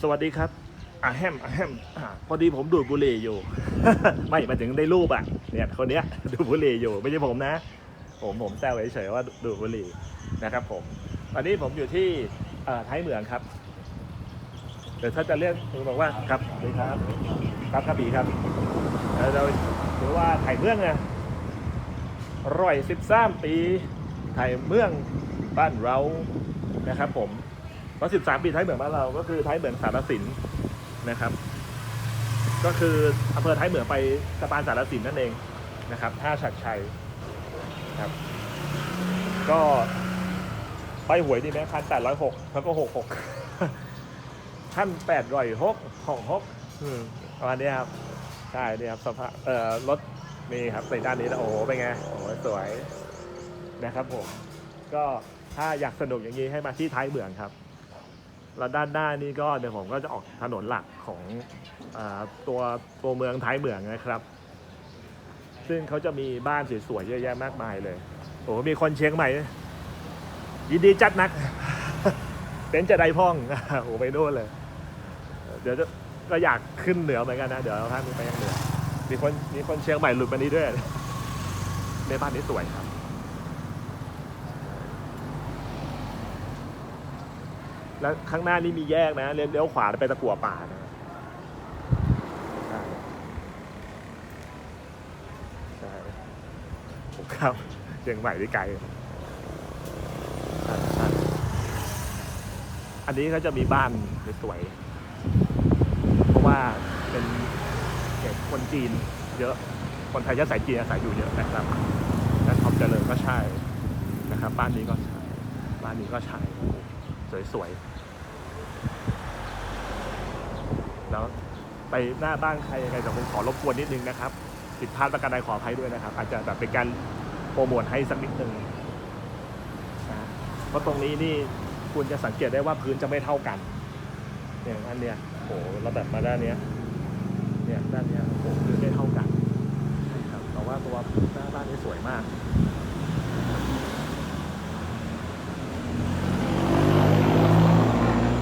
สวัสดีครับอาแฮมอาแฮมอ่าพอดีผมดูดบุหรี่อยู่ ไม่หมายถึงในรูปอะเนี่ยคนเนี้ยดูดบุหรี่อยู่ไม่ใช่ผมนะ ผมผมแซวเฉยๆว่าดูดบุหรี่นะครับ ผมตอนนี้ผมอยู่ที่เอ่อท้ายเหมืองครับเดี๋ยวถ้าจะเรียกผมบอกว่าครับสวัสดีครับครับครับบีครับเอ่อเราถือว่าไถ่เมืองนะร่อยสิบสามปีไถ่เมืองบ้านเรานะครับ ผมเพ ราะสิบสามปีท้ายเหมืองบ้านเราก็คือท้ายเหมืองสารสินนะครับ ก็คืออำเภอท้ายเหมืองไปสะพานสารสินนั่นเองนะครับท่าฉัดชัยครับ ก็ไปหวยดีไหมพันแปดร้อยหกแล้วก็หกหกพันแปดร้อยหกหกหกอืมประมาณนี้ครับใช่เนี่ยครับสภาพเอ่อรถนี่ครับในด้านนี้นะโอ้โหเป็นไงโอ้โหสวยนะครับผม ก็ถ้าอยากสนุกอย่างนี้ให้มาที่ท้ายเหมืองครับ แล้วด้านหน้านี่ก็เดี๋ยวผมก็จะออกถนนหลักของอตัวตัวเมืองท้ายเมืองนะครับ ซึ่งเขาจะมีบ้านสวยๆเยอะแยะมากมายเลยโอ้โหมีคนเชียงใหม่ ยินดีจัดนักเป็นจะได้พ่องโอ้ไปโน่นเลย เดี๋ยวจะก็อยากขึ้นเหนือเหมือนกันนะ เดี๋ยวท่านไปยังเหนือมีคนมีคนเชียงใหม่หลุดมานี้ด้วยในบ้านนี้สวยครับ แล้วข้างหน้านี่มีแยกนะเลี้ยวขวาไปตะกั่วป่านะใช่ผมครับเชียงใหม่ที่ไกลอันนี้เขาจะมีบ้านสวยเพราะว่าเป็นเด็กคนจีนเยอะ คนไทยเชื้อสายจีนอาศัยอยู่เยอะนะครับและท็อปเจริญก็ใช่นะครับ บ้านนี้ก็ใช่ บ้านนี้ก็ใช่ สวยๆ แล้วไปหน้าบ้านใครยังไงแต่ผมขอรบกวนนิดนึงนะครับผิดพลาดประการใดขออภัยด้วยนะครับ อาจจะแบบเป็นการโปรโมทให้สักนิดนึงนะเพราะตรงนี้นี่คุณจะสังเกตได้ว่าพื้นจะไม่เท่ากันเนี่ยอันเนี้ยโอ้โหเราแบบมาด้านเนี้ยเนี่ยด้านเนี้ยโอ้โหพื้นไม่เท่ากันนะครับแต่ว่าตัวหน้าบ้านนี่สวยมาก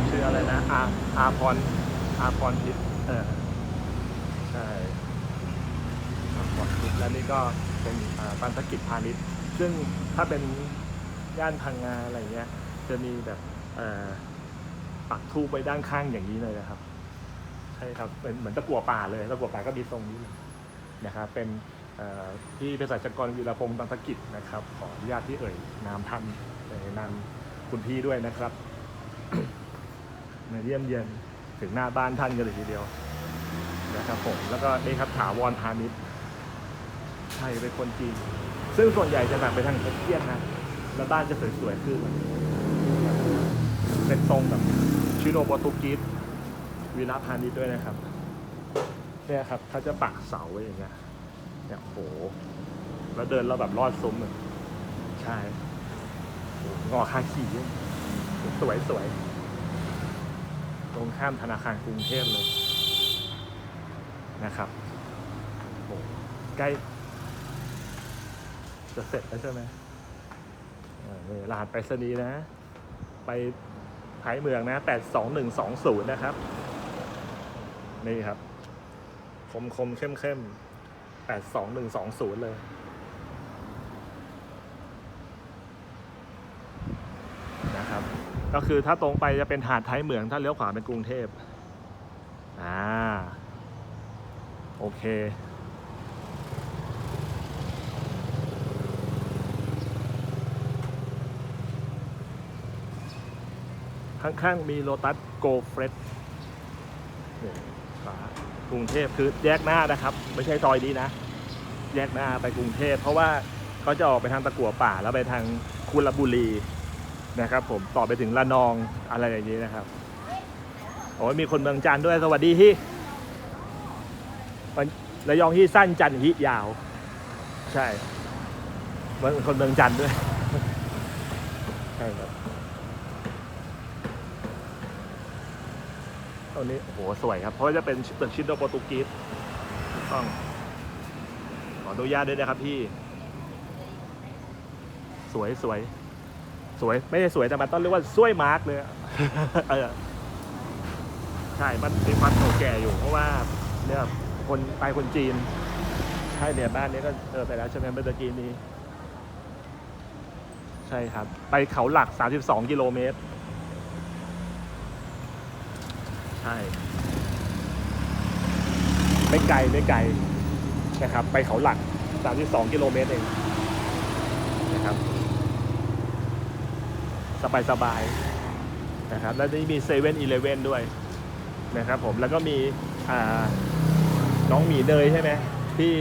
ชื่ออะไรนะอาอาพร อาพรทิพย์เออใช่อาพรทิพย์แล้วนี่ก็เป็นอ่าปันธกิจพาณิชย์ ซึ่งถ้าเป็นย่านพังงาอะไรเงี้ย จะมีแบบเอ่อปักทูบไปด้านข้างอย่างนี้เลยนะครับ ใช่ครับเป็นเหมือนตะกั่วป่าเลยตะกั่วป่าก็มีทรงนี้นะครับเป็นเอ่อที่เภสัชกรวีรพงศ์ตันธกิจนะครับ ขออนุญาตที่เอ่ยนามท่านในนามคุณพี่ด้วยนะครับมาเยี่ยมเยียน ถึงหน้าบ้านท่านกันเลยทีเดียวนะครับผมแล้วก็นี่ครับถาวรพาณิชย์ใช่เป็นคนจีน ซึ่งส่วนใหญ่จะแบบไปทางเอเชียนนะแล้วบ้านจะสวยๆขึ้นเป็นทรงแบบชิโนโปรตุกีสวีระพาณิชย์ด้วยนะครับเนี่ยครับเขาจะปักเสาไว้อย่างเงี้ยเนี่ยโหแล้วเดินเราแบบลอดซุ้มเลยใช่หงอคาขี่สวยสวยๆ ตรงข้ามธนาคารกรุงเทพเลยนะครับโอ้ใกล้ จะเสร็จแล้วใช่ไหมอ่านี่รหัสไปรษณีย์นะ ไปท้ายเมืองนะแปดสองหนึ่งสองศูนย์นะครับ นี่ครับ คมคมเข้มเข้มแปดสองหนึ่งสองศูนย์เลย นะครับ ก็คือถ้าตรงไปจะเป็นหาดท้ายเหมือง ถ้าเลี้ยวขวาเป็นกรุงเทพอ่าโอเค ข้างๆมีโ o ตัสโกเฟร h กรุงเทพคือแยกหน้านะครับ ไม่ใช่ซอยนี้นะ แยกหน้าไปกรุงเทพ เพราะว่าเขาจะออกไปทางตะกั่วป่าแล้วไปทางคุรบุรี นะครับ ผมต่อไปถึงละนองอะไรอย่างนี้นะครับโอ้ยมีคนเมืองจันด้วยสวัสดีที่ระยองที่สั้นจันทร์ฮิยาว ใช่เมืองคนเมืองจันด้วยใช่ครับตรงนี้โอ้โหสวยครับ เพราะว่าจะเป็นตึกชิโดโปรตุกีสถูกต้องขออนุญาตด้วยนะครับพี่ สวยสวย สวยไม่ใช่สวยแต่มันต้องเรียกว่าสวยมาร์กเลยเออใช่มันมีความเก่าแก่อยู่เพราะว่าเนี่ยคนไปคนจีนใช่เนี่ยบ้านนี้ก็เออไปแล้วใช่ไหมเมื่อตะกี้นี้ ใช่ครับ ไปเขาหลัก 32 กิโลเมตร ใช่ไม่ไกลไม่ไกลนะครับ ไปเขาหลัก 32 กิโลเมตรเองนะครับ สบายสบายๆนะครับแล้วนี่มีเซเว่นอีเลเว่นด้วยนะครับผมแล้วก็มีน้องหมีเนยใช่ไหมที่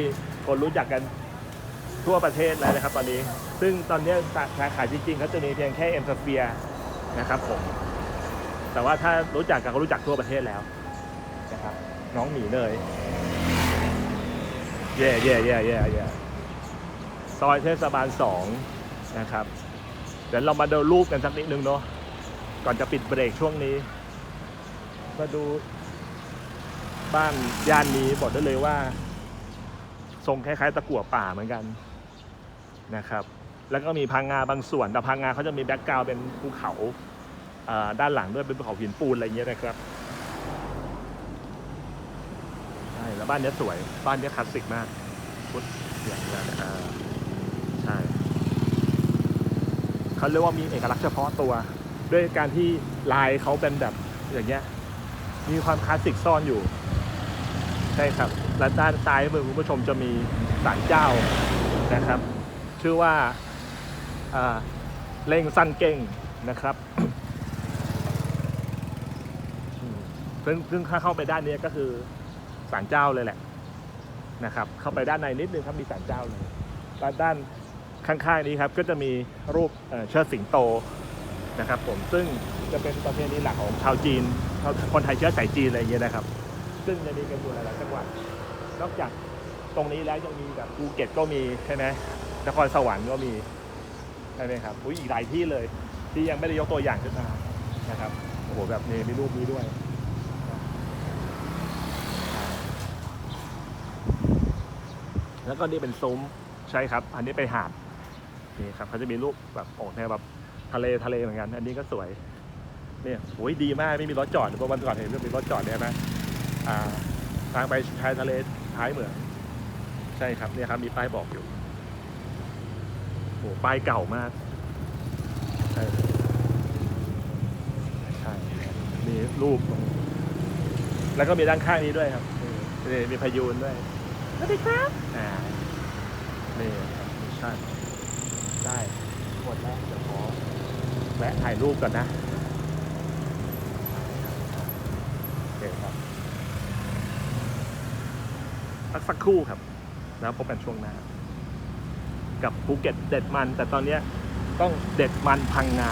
คนรู้จักกันทั่วประเทศแล้วนะครับตอนนี้ ซึ่งตอนนี้สาสาขาจริงๆเขาจะมีเพียงแค่เอ็มสเฟียนะครับผมแต่ว่าถ้ารู้จักกันก็รู้จักทั่วประเทศแล้วนะครับน้องหมีเนยเย่เย่เย่เย่เย่ซอยเทศบาลสองนะครับ เดี๋ยวเรามาดูรูปกันสักนิดนึงเนาะก่อนจะปิดเบรกช่วงนี้ มาดูบ้านย่านนี้บอกได้เลยว่า ทรงคล้ายๆตะกั่วป่าเหมือนกันนะครับ แล้วก็มีพังงาบางส่วน แต่พังงาเขาจะมีแบ็กกราวด์เป็นภูเขาด้านหลังด้วยเป็นภูเขาหินปูนอะไรเงี้ยนะครับใช่แล้วบ้านเนี้ยสวยบ้านเนี้ยคลาสสิกมากพุทธอย่างนี้นะใช่ เขาเรียกว่ามีเอกลักษณ์เฉพาะตัว ด้วยการที่ลายเขาเป็นแบบอย่างเงี้ยมีความคลาสสิกซ่อนอยู่ใช่ครับและด้านซ้ายมือคุณผู้ชมจะมีศาลเจ้านะครับ ชื่อว่าอ่าเล่งสั้นเก่งนะครับซึ่งซึ่งถ้าเข้าไปด้านนี้ก็คือศาลเจ้าเลยแหละนะครับ เข้าไปด้านในนิดนึงครับมีศาลเจ้าเลยด้าน ข้างๆนี้ครับก็จะมีรูปเอ่อเชิดสิงโตนะครับ ผมซึ่งจะเป็นประเพณีหลักของชาวจีนชาวคนไทยเชื้อสายจีนอะไรอย่างเงี้ยนะครับ ซึ่งจะมีกันอยู่หลายๆจังหวัดนอกจากตรงนี้แล้วยังมีแบบภูเก็ตก็มีใช่ไหมนครสวรรค์ก็มีใช่ไหมครับอุ้ยอีกหลายที่เลย ที่ยังไม่ได้ยกตัวอย่างขึ้นมานะครับโอ้โหแบบนี้มีรูปนี้ด้วยแล้วก็นี่เป็นซุ้มใช่ครับ อันนี้ไปหาด นี่ครับเขาจะมีรูปแบบโอ้แนวแบบทะเลทะเลเหมือนกัน อันนี้ก็สวยเนี่ยโอ้ยดีมากไม่มีรถจอดเพราะวันก่อนเห็นว่ามีรถจอดเนี่ยนะอ่าทางไปชายทะเลท้ายเหมืองใช่ครับเนี่ยครับมีป้ายบอกอยู่โอ้ป้ายเก่ามากใช่ใช่มีรูป แล้วก็มีด้านข้างนี้ด้วยครับนี่นี่มีพายูนด้วยสวัสดีครับอ่านี่ครับใช่ได้ หมดแล้วเดี๋ยวขอแวะถ่ายรูปก่อนนะโอเคครับพักสักครู่ครับ แล้วพบกันช่วงหน้า กับภูเก็ตเด็ดมัน แต่ตอนเนี้ยต้องเด็ดมันพังงา